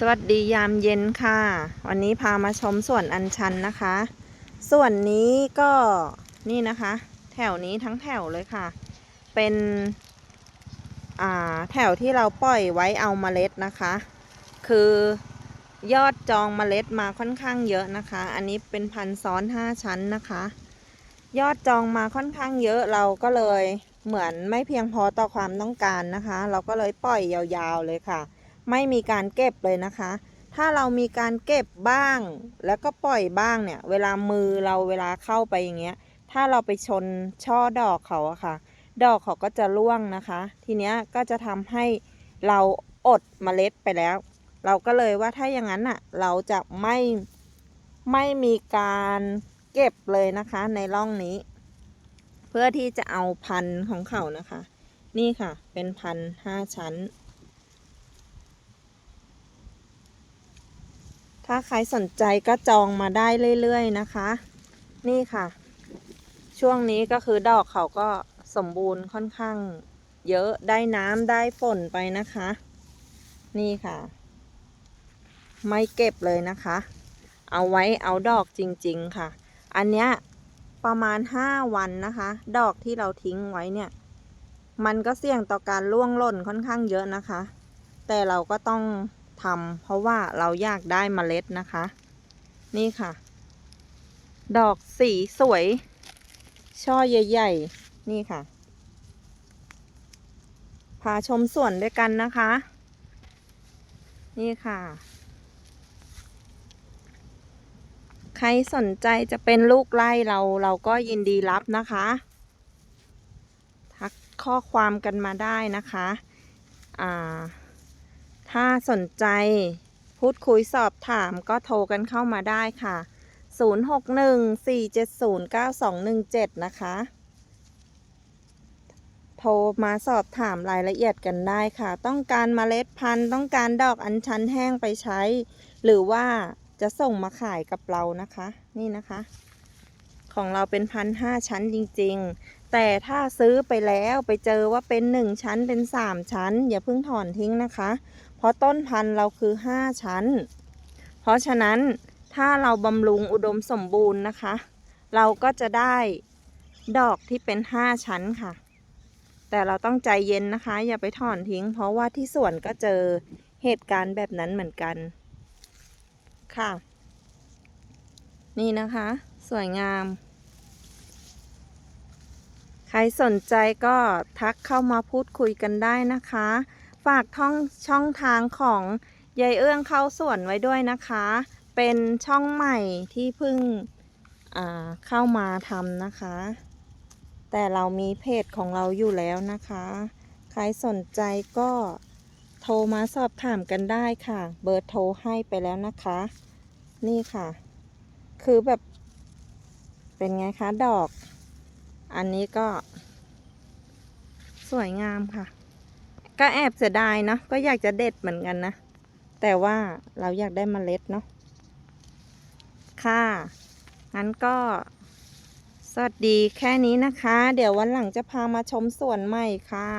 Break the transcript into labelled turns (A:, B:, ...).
A: สวัสดียามเย็นค่ะ วันนี้พามาชมส่วนอัญชันนะคะ ส่วนนี้ก็นี่นะคะ แถวนี้ทั้งแถวเลยค่ะ เป็นแถวที่เราปล่อยไว้เอาเมล็ดนะคะ คือยอดจองเมล็ดมาค่อนข้างเยอะนะคะ อันนี้เป็นพันซ้อนห้าชั้นนะคะ ยอดจองมาค่อนข้างเยอะเราก็เลยเหมือนไม่เพียงพอต่อความต้องการนะคะ เราก็เลยปล่อยยาวๆเลยค่ะ ไม่มีการเก็บเลยนะคะ ถ้าเรามีการเก็บบ้าง แล้วก็ปล่อยบ้างเนี่ย เวลามือเราเวลาเข้าไปอย่างเงี้ย ถ้าเราไปชนช่อดอกเขาอะค่ะ ดอกเขาก็จะร่วงนะคะ ทีเนี้ยก็จะทำให้เราอดเมล็ดไปแล้ว เราก็เลยว่าถ้าอย่างนั้นอะเราจะไม่ไม่มีการเก็บเลยนะคะในร่องนี้ เพื่อที่จะเอาพันธุ์ของเขานะคะ นี่ค่ะเป็นพันธุ์ห้าชั้น ถ้าใครสนใจก็จองมาได้เรื่อยๆนะคะ นี่ค่ะ ช่วงนี้ก็คือดอกเขาก็สมบูรณ์ค่อนข้าง เยอะได้น้ำได้ฝนไปนะคะ นี่ค่ะ ไม่เก็บเลยนะคะ เอาไว้เอาดอกจริง ๆค่ะ อันเนี้ยประมาณ 5 วันนะคะ ดอกที่เราทิ้งไว้เนี่ย มันก็เสี่ยงต่อการร่วงหล่นค่อนข้างเยอะนะคะ แต่เราก็ต้อง ทำเพราะว่าเราอยากได้เมล็ดนะคะ นี่ค่ะ ดอกสีสวย ช่อใหญ่ ๆ นี่ค่ะ พาชมสวนด้วยกันนะคะ นี่ค่ะ ใครสนใจจะเป็นลูกไล่เราเราก็ยินดีรับนะคะทักข้อความกันมาได้นะคะ อ่า ถ้าสนใจพูดคุยสอบถามก็โทรกันเข้ามาได้ค่ะ 0614709217 นะคะ โทรมาสอบถามรายละเอียดกันได้ค่ะ ต้องการเมล็ดพันธุ์ ต้องการดอกอัญชันแห้งไปใช้ หรือว่าจะส่งมาขายกับเรานะคะ นี่นะคะ ของเราเป็นพันห้าชั้นจริง ๆ แต่ถ้าซื้อไปแล้วไปเจอว่าเป็นหนึ่งชั้นเป็นสามชั้น อย่าเพิ่งถอนทิ้งนะคะ เพราะต้นพันธุ์เราคือห้าชั้น เพราะฉะนั้นถ้าเราบำรุงอุดมสมบูรณ์นะคะ เราก็จะได้ดอกที่เป็นห้าชั้นค่ะ แต่เราต้องใจเย็นนะคะ อย่าไปถอนทิ้ง เพราะว่าที่สวนก็เจอเหตุการณ์แบบนั้นเหมือนกันค่ะ นี่นะคะ สวยงาม ใครสนใจก็ทักเข้ามาพูดคุยกันได้นะคะ ฝากท่องช่องทางของยายเอื้องเข้าสวนไว้ด้วยนะคะ เป็นช่องใหม่ที่เพิ่งเข้ามาทำนะคะ แต่เรามีเพจของเราอยู่แล้วนะคะ ใครสนใจก็โทรมาสอบถามกันได้ค่ะ เบอร์โทรให้ไปแล้วนะคะ นี่ค่ะ คือแบบเป็นไงคะดอก อันนี้ก็สวยงามค่ะ ก็แอบเสียดายเนาะก็อยากจะเด็ดเหมือนกันนะ แต่ว่าเราอยากได้เมล็ดเนาะค่ะ งั้นก็ สวัสดีแค่นี้นะคะ เดี๋ยววันหลังจะพามาชมสวนใหม่ค่ะ